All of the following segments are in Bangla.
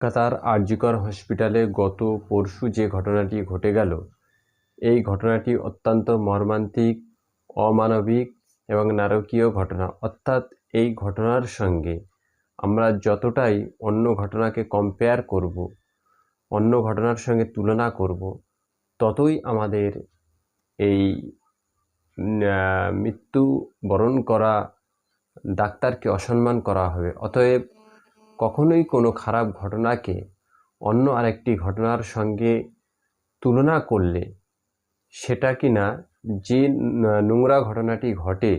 কলকাতার আরজিকর হসপিটালে গত পরশু যে ঘটনাটি ঘটে গেল, এই ঘটনাটি অত্যন্ত মর্মান্তিক, অমানবিক এবং নারকীয় ঘটনা। অর্থাৎ এই ঘটনার সঙ্গে আমরা যতটাই অন্য ঘটনাকে কম্পেয়ার করব, অন্য ঘটনার সঙ্গে তুলনা করব, ততই আমাদের এই মৃত্যু বরণ করা ডাক্তারকে অসম্মান করা হবে। অতএব কখনোই কোনো খারাপ ঘটনাকে অন্য আরেকটি ঘটনার সঙ্গে তুলনা করলে সেটা কি না, যে নোংরা ঘটনাটি ঘটে,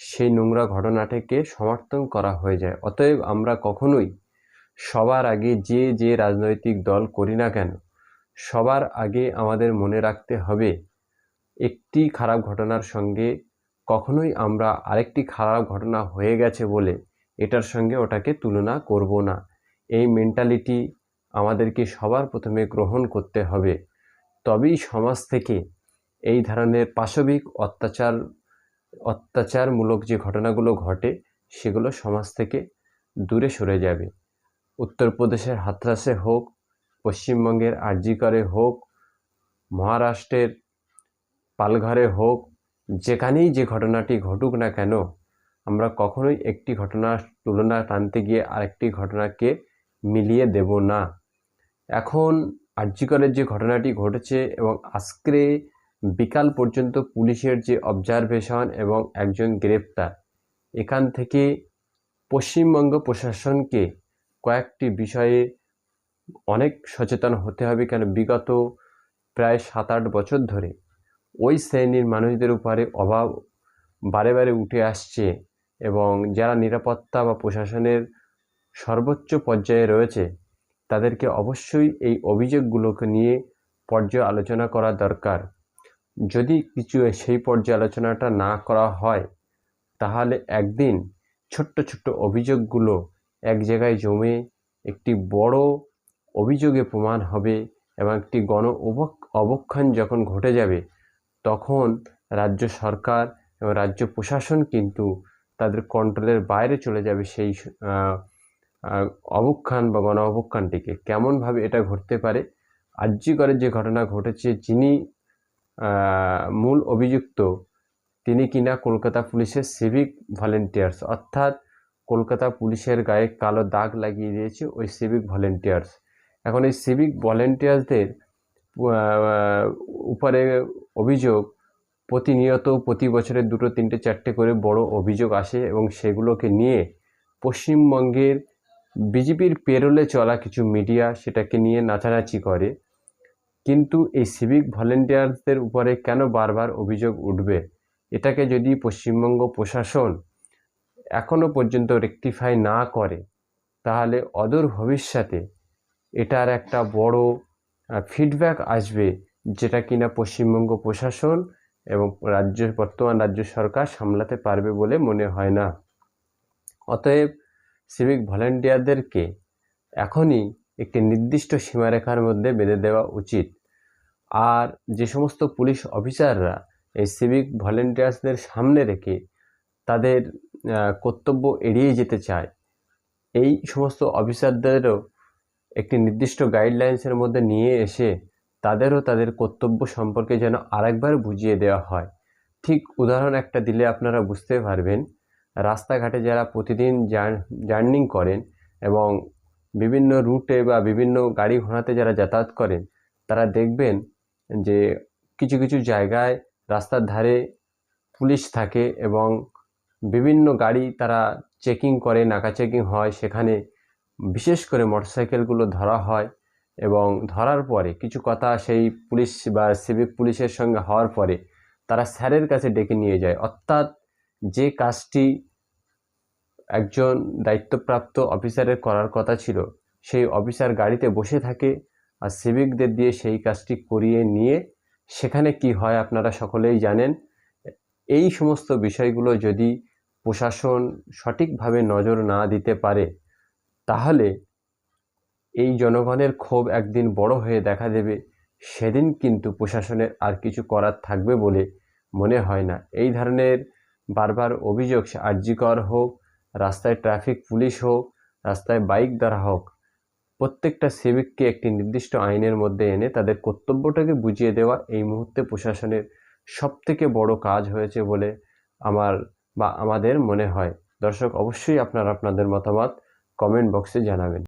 সেই নোংরা ঘটনাটাকে সমর্থন করা হয়ে যায়। অতএব আমরা কখনোই সবার আগে যে যে রাজনৈতিক দল করি না কেন, সবার আগে আমাদের মনে রাখতে হবে, একটি খারাপ ঘটনার সঙ্গে কখনোই আমরা আরেকটি খারাপ ঘটনা হয়ে গেছে বলে এটার সঙ্গে ওটাকে তুলনা করব না। এই মেন্টালিটি আমাদেরকে সবার প্রথমে গ্রহণ করতে হবে। তবেই সমাজ থেকে এই ধরনের পাশবিক অত্যাচার, অত্যাচারমূলক যে ঘটনাগুলো ঘটে, সেগুলো সমাজ থেকে দূরে সরে যাবে। উত্তরপ্রদেশের হাতরাসে হোক, পশ্চিমবঙ্গের আরজিকরে হোক, মহারাষ্ট্রের পালঘরে হোক, যেখানেই যে ঘটনাটি ঘটুক না কেন, আমরা কখনোই একটি ঘটনার তুলনা টানতে গিয়ে আরেকটি ঘটনাকে মিলিয়ে দেব না। এখন আর্যিকরের যে ঘটনাটি ঘটেছে এবং আজকে বিকাল পর্যন্ত পুলিশের যে অবজারভেশন এবং একজন গ্রেপ্তার, এখান থেকে পশ্চিমবঙ্গ প্রশাসনকে কয়েকটি বিষয়ে অনেক সচেতন হতে হবে, কেন বিগত প্রায় সাত আট বছর ধরে। ওই শ্রেণির মানুষদের উপরে অভাব বারে বারে উঠে আসছে। এবং যারা নিরাপত্তা বা প্রশাসনের সর্বোচ্চ পর্যায়ে রয়েছে, তাদেরকে অবশ্যই এই অভিযোগগুলোকে নিয়ে পর্যায়ে আলোচনা করা দরকার। যদি কিছু সেই পর্যায়ে আলোচনাটা না করা হয়, তাহলে একদিন ছোট্ট ছোট্ট অভিযোগগুলো এক জায়গায় জমে একটি বড় অভিযোগে প্রমাণ হবে এবং একটি গণ অবক্ষণ যখন ঘটে যাবে, তখন রাজ্য সরকার এবং রাজ্য প্রশাসন কিন্তু তাদের কন্ট্রোলের বাইরে চলে যাবে সেই অবক্ষান বা গণ অবক্ষানটিকে কেমনভাবে এটা ঘটতে পারে? আর্যিকরের যে ঘটনা ঘটেছে, যিনি মূল অভিযুক্ত, তিনি কিনা কলকাতা পুলিশের সিভিক ভলেন্টিয়ার্স, অর্থাৎ কলকাতা পুলিশের গায়ে কালো দাগ লাগিয়ে দিয়েছে ওই সিভিক ভলেন্টিয়ার্স। এখন এই সিভিক ভলেন্টিয়ার্সদের উপরে অভিযোগ প্রতিনিয়ত প্রতি বছরে দুটো, তিনটে, চারটে করে বড় অভিযোগ আসে এবং সেগুলোকে নিয়ে পশ্চিমবঙ্গের বিজেপির পেরোলে চলা কিছু মিডিয়া সেটাকে নিয়ে নাচানাচি করে। কিন্তু এই সিভিক ভলেন্টিয়ারদের উপরে কেন বারবার অভিযোগ উঠবে? এটাকে যদি পশ্চিমবঙ্গ প্রশাসন এখনও পর্যন্ত রেকটিফাই না করে, তাহলে অদূর ভবিষ্যতে এটার একটা বড় ফিডব্যাক আসবে যেটা কিনা পশ্চিমবঙ্গ প্রশাসন এবং রাজ্য, বর্তমান রাজ্য সরকার সামলাতে পারবে বলে মনে হয় না। অতএব সিভিক ভলেন্টিয়ারদেরকে এখনই একটি নির্দিষ্ট সীমারেখার মধ্যে বেঁধে দেওয়া উচিত। আর যে সমস্ত পুলিশ অফিসাররা এই সিভিক ভলেন্টিয়ার্সদের সামনে রেখে তাদের কর্তব্য এড়িয়ে যেতে চায়, এই সমস্ত অফিসারদেরও একটি নির্দিষ্ট গাইডলাইন্সের মধ্যে নিয়ে এসে তাদেরও তাদের কর্তব্য সম্পর্কে যেন আরেকবার বুঝিয়ে দেওয়া হয়। ঠিক উদাহরণ একটা দিলে আপনারা বুঝতে পারবেন। রাস্তাঘাটে যারা প্রতিদিন জার্নিং করেন এবং বিভিন্ন রুটে বা বিভিন্ন গাড়ি ঘোড়াতে যারা যাতায়াত করেন, তারা দেখবেন যে কিছু কিছু জায়গায় রাস্তার ধারে পুলিশ থাকে এবং বিভিন্ন গাড়ি তারা চেকিং করে নাকা চেকিং হয়। সেখানে বিশেষ করে মোটরসাইকেলগুলো ধরা হয়। এবং ধরার পরে কিছু কথা সেই পুলিশ বা সিভিক পুলিশের সঙ্গে হওয়ার পরে তারা স্যারের কাছে ডেকে নিয়ে যায়। অর্থাৎ যে কাজটি একজন দায়িত্বপ্রাপ্ত অফিসারের করার কথা ছিল, সেই অফিসার গাড়িতে বসে থাকে আর সিভিকদের দিয়ে সেই কাজটি করিয়ে নিয়ে সেখানে কি হয় আপনারা সকলেই জানেন। এই সমস্ত বিষয়গুলো যদি প্রশাসন সঠিকভাবে নজর না দিতে পারে, তাহলে এই জনগণের ক্ষোভ একদিন বড় হয়ে দেখা দেবে, সেদিন কিন্তু প্রশাসনের আর কিছু করার থাকবে বলে মনে হয় না। এই ধরনের বারবার অভিযোগ আর্যিকর হোক, রাস্তায় ট্রাফিক পুলিশ হোক, রাস্তায় বাইক দ্বারা হোক, প্রত্যেকটা সিভিককে একটি নির্দিষ্ট আইনের মধ্যে এনে তাদের কর্তব্যটাকে বুঝিয়ে দেওয়া এই মুহূর্তে প্রশাসনের সবথেকে বড় কাজ হয়েছে বলে আমার বা আমাদের মনে হয়। দর্শক, অবশ্যই আপনারা আপনাদের মতামত কমেন্ট বক্সে জানাবেন।